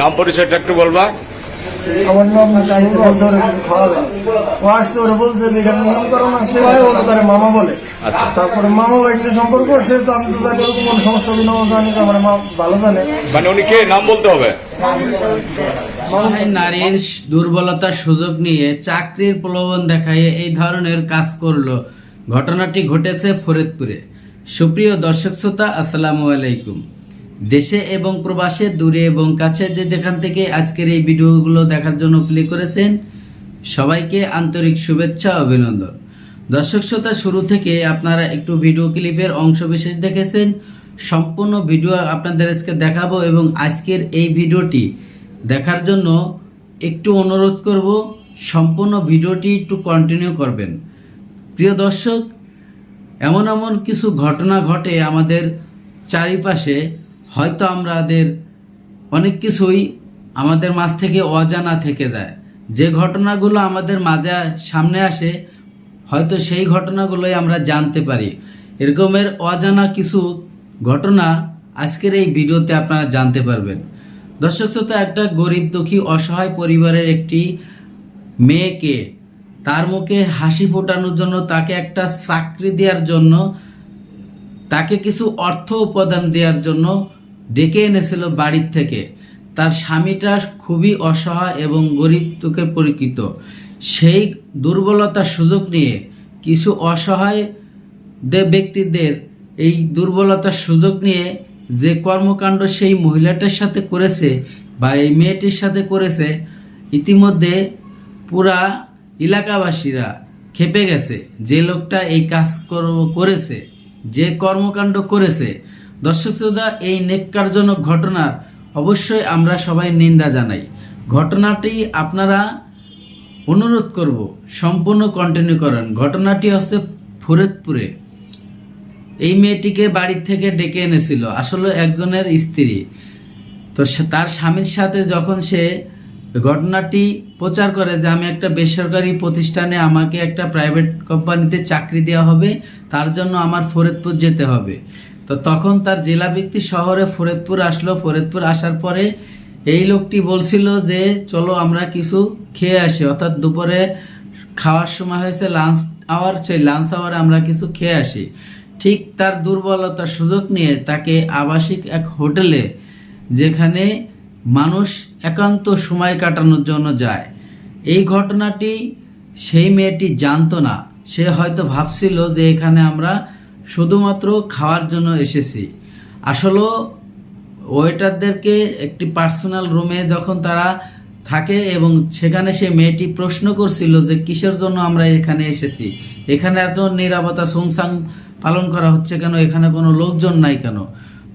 নাম পরিচয়টা একটু বলবা। আমার নাম বলছে ওরা কিছু খাওয়াবে আসছে ওরা বলছে যে এখানে নামকরণ আছে ওরা তারে মামা বলে। আচ্ছা। তারপরে মামা ভাইকে সম্পর্ক সে তো আমি তো জানি ওরকম কোনো সমস্যা জানি আমার মা ভালো জানে। মানে উনি কে? নাম বলতে হবে। নারীর দুর্বলতার সুযোগ নিয়ে চাকরির প্রলোভন দেখায় এই ধরনের কাজ করল। ঘটনাটি ঘটেছে ফরিদপুরে। সুপ্রিয় দর্শক শ্রোতা আসসালামু আলাইকুম। দেশে এবং প্রবাসে, দূরে এবং কাছে যে যেখান থেকে আজকের এই ভিডিওগুলো দেখার জন্য প্লে করেছেন, সবাইকে আন্তরিক শুভেচ্ছা, অভিনন্দন। দর্শক শ্রোতা, শুরু থেকে আপনারা একটু ভিডিও ক্লিপের অংশ বিশেষ দেখেছেন। সম্পূর্ণ ভিডিও আপনাদের আজকে দেখাবো এবং আজকের এই ভিডিওটি দেখার জন্য একটু অনুরোধ করব, সম্পূর্ণ ভিডিওটি একটু কন্টিনিউ করবেন। প্রিয় দর্শক, এমন এমন কিছু ঘটনা ঘটে আমাদের চারিপাশে হয়তো আমাদের অনেক কিছুই আমাদের মাঝ থেকে অজানা থেকে যায়। যে ঘটনাগুলো আমাদের মাঝে সামনে আসে, হয়তো সেই ঘটনাগুলোই আমরা জানতে পারি। এরকমের অজানা কিছু ঘটনা আজকের এই ভিডিওতে আপনারা জানতে পারবেন। দর্শক শ্রোতা, একটা গরিব দুঃখী অসহায় পরিবারের একটি মেয়েকে তার মুখে হাসি ফোটানোর জন্য, তাকে একটা চাকরি দেওয়ার জন্য, তাকে কিছু অর্থ উপাদান দেওয়ার জন্য ডেকে এনেছিল বাড়ির থেকে। তার স্বামীটা খুবই অসহায় এবং গরিব দুঃখে পরিচিত। সেই দুর্বলতার সুযোগ নিয়ে কিছু অসহায় ব্যক্তিদের এই দুর্বলতার সুযোগ নিয়ে যে কর্মকাণ্ড সেই মহিলাটার সাথে করেছে বা এই মেয়েটির সাথে করেছে, ইতিমধ্যে পুরা এলাকাবাসীরা খেপে গেছে। যে লোকটা এই কাজ কর- করেছে, যে কর্মকাণ্ড করেছে দর্শক শ্রোতা, এই নেককারজনক ঘটনার অবশ্যই আমরা সবাই নিন্দা জানাই। ঘটনাটি আপনারা অনুরোধ করব, সম্পূর্ণ কন্টিনিউ করেন। ঘটনাটি হচ্ছে ফরিদপুরে। এই মেয়েটিকে বাড়ি থেকে ডেকে এনেছিল। আসলে একজনের স্ত্রী। তো তার স্বামীর সাথে যখন সে ঘটনাটি প্রচার করে যে আমি একটা বেসরকারি প্রতিষ্ঠানে আমাকে একটা প্রাইভেট কোম্পানিতে চাকরি দেওয়া হবে, তার জন্য আমার ফরিদপুর যেতে হবে। তো তখন তার জেলা ভিত্তিক শহরে ফরিদপুর আসলো। ফরিদপুর আসার পরে এই লোকটি বলছিল যে, চলো আমরা কিছু খেয়ে আসি। অর্থাৎ দুপুরে খাওয়ার সময় হয়েছে লাঞ্চ আওয়ার, সেই লাঞ্চ আওয়ারে আমরা কিছু খেয়ে আসি। ঠিক তার দুর্বলতার সুযোগ নিয়ে তাকে আবাসিক এক হোটেলে, যেখানে মানুষ একান্ত সময় কাটানোর জন্য যায়। এই ঘটনাটি সেই মেয়েটি জানতো না। সে হয়তো ভাবছিল যে এখানে আমরা শুধুমাত্র খাওয়ার জন্য এসেছি। আসলে ওয়েটারদেরকে একটি পার্সোনাল রুমে যখন তারা থাকে এবং সেখানে সে মেয়েটি প্রশ্ন করছিল যে কিসের জন্য আমরা এখানে এসেছি? এখানে এত নিরাপত্তা সুমসাং পালন করা হচ্ছে কেন? এখানে কোনো লোকজন নাই কেন?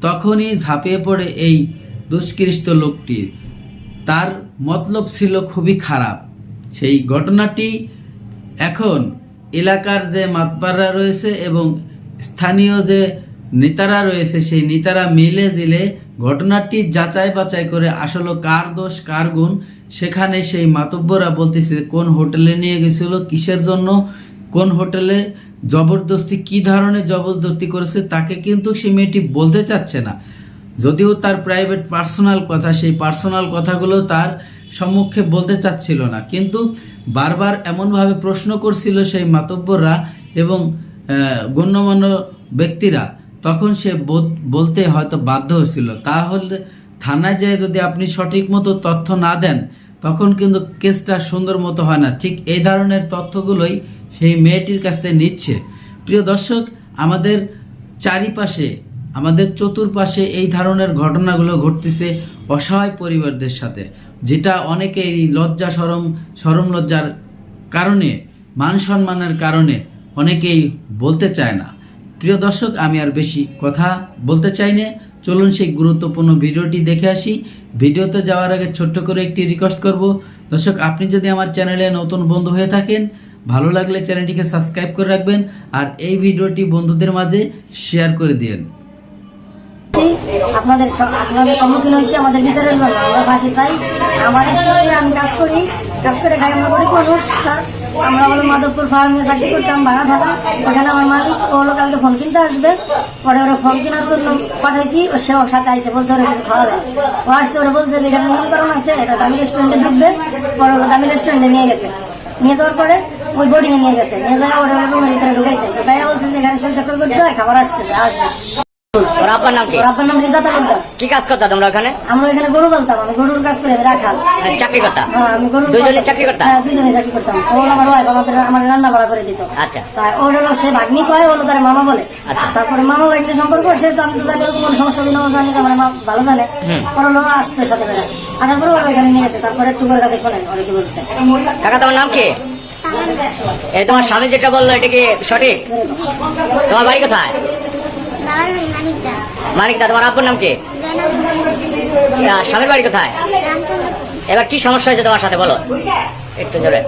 তখনই ঝাঁপিয়ে পড়ে এই দুষ্কৃষ্ট লোকটি। তার মতলব ছিল খুবই খারাপ। সেই ঘটনাটি এখন এলাকার যে মাতবাররা রয়েছে এবং স্থানীয় যে নেতারা রয়েছে, সেই নেতারা মিলে দিলে ঘটনাটি যাচাই বাছাই করে আসলে কার দোষ, কার গুণ, সেখানে সেই মাতব্বরা বলতেছে, কোন হোটেলে নিয়ে গেছিল, কিসের জন্য, কোন হোটেলে জবরদস্তি, কি ধরনের জবরদস্তি করেছে, তাকে কিন্তু সে মেয়েটি বলতে চাচ্ছে না। যদিও তার প্রাইভেট পার্সোনাল কথা, সেই পার্সোনাল কথাগুলো তার সম্মুখে বলতে চাচ্ছিল না। কিন্তু বারবার এমনভাবে প্রশ্ন করছিল সেই মাতব্বররা এবং গণ্যমান্য ব্যক্তিরা, তখন সে বলতে হয়তো বাধ্য হয়েছিল। তাহলে থানায় যেয়ে যদি আপনি সঠিক মতো তথ্য না দেন, তখন কিন্তু কেসটা সুন্দর মতো হয় না। ঠিক এই ধরনের তথ্যগুলোই সেই মেয়েটির কাছ থেকে নিচ্ছে। প্রিয় দর্শক, আমাদের চারিপাশে, আমাদের চতুর্পাশে এই ধরনের ঘটনাগুলো ঘটতেছে অসহায় পরিবারদের সাথে, যেটা অনেকেই লজ্জা, সরম সরম লজ্জার কারণে, মান সম্মানের কারণে অনেকেই বলতে চায় না। প্রিয় দর্শক, আমি আর বেশি কথা বলতে চাই না। চলুন সেই গুরুত্বপূর্ণ ভিডিওটি দেখে আসি। ভিডিওতে যাওয়ার আগে ছোট্ট করে একটি রিকোয়েস্ট করব। দর্শক, আপনি যদি আমার চ্যানেলে নতুন বন্ধু হয়ে থাকেন, ভালো লাগলে চ্যানেলটিকে সাবস্ক্রাইব করে রাখবেন আর এই ভিডিওটি বন্ধুদের মাঝে শেয়ার করে দিন আপনাদের আপনাদের সম্মুখীন হয়েছে আমাদের বিচারের জন্য। আমরা ফাঁসি চাই আমার আমি কাজ করি। কাজ করে খাই আমরা গরিব মানুষ আমরা হলো মাধবপুর ফার্মে চাকরি করতাম, ভাড়া থাকা। ওখানে আমার মালিক, ও কালকে ফোন কিনতে আসবে। পরে ওরা ফোন কেনার জন্য পাঠাইছি, ও সে ওর সাথে আইসে বলছে ওরা খাওয়াবে ও আসছে, ওরা বলছে যে এখানে নিয়মকরণ আছে, এটা দামি রেস্টুরেন্টে ঢুকবে। পরে ওরা দামি রেস্টুরেন্টে নিয়ে গেছে। নিয়ে যাওয়ার পরে ওই বোর্ডিং নিয়ে গেছে। নিয়ে যাওয়া ওরা রুমের ভিতরে ঢুকাইছে। ঢুকাইয়া বলছে যে এখানে সরিষা করে করতে হয়, খাবার আসতেছে, আসবে। ওর আব্বার নাম কি? ওর নাম কি কাজ করতা তোমরা ওখানে? আমরা এখানে গরু আমি গরুর কাজ করে রাখাল। চাকরি করতা? হ্যাঁ, আমি গরুর দুইজনে চাকরি করতা? হ্যাঁ দুজনে চাকরি করতাম। ও আমার ওয়াইফ আমাদের আমার রান্না বাড়া করে দিত। আচ্ছা। তাই ওর হলো সে ভাগ্নি কয় তার মামা বলে। আচ্ছা। তারপরে মামা ভাগ্নি সম্পর্ক সে তো আমি তো জানি ওরকম সমস্যা বিনা জানি তো আমার মা ভালো জানে। ওর হলো আসছে সাথে আসার পরে ওরা এখানে নিয়ে গেছে তারপরে একটু করে কাছে শোনেন ওরা কি বলছে। কাকা তোমার নাম কি? তোমার স্বামী যেটা বলল এটা কি সঠিক? তোমার বাড়ি কোথায়? মানিক দা তোমার আব্বুর নাম কি? স্বামীর বাড়ি কোথায়? এবার কি সমস্যা হয়েছে তোমার সাথে বলো? একটু জোরে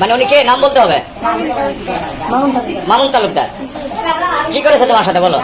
মানে উনি কে? নাম বলতে হবে? মামুন তালুকদার। কি করেছে তোমার সাথে বলো?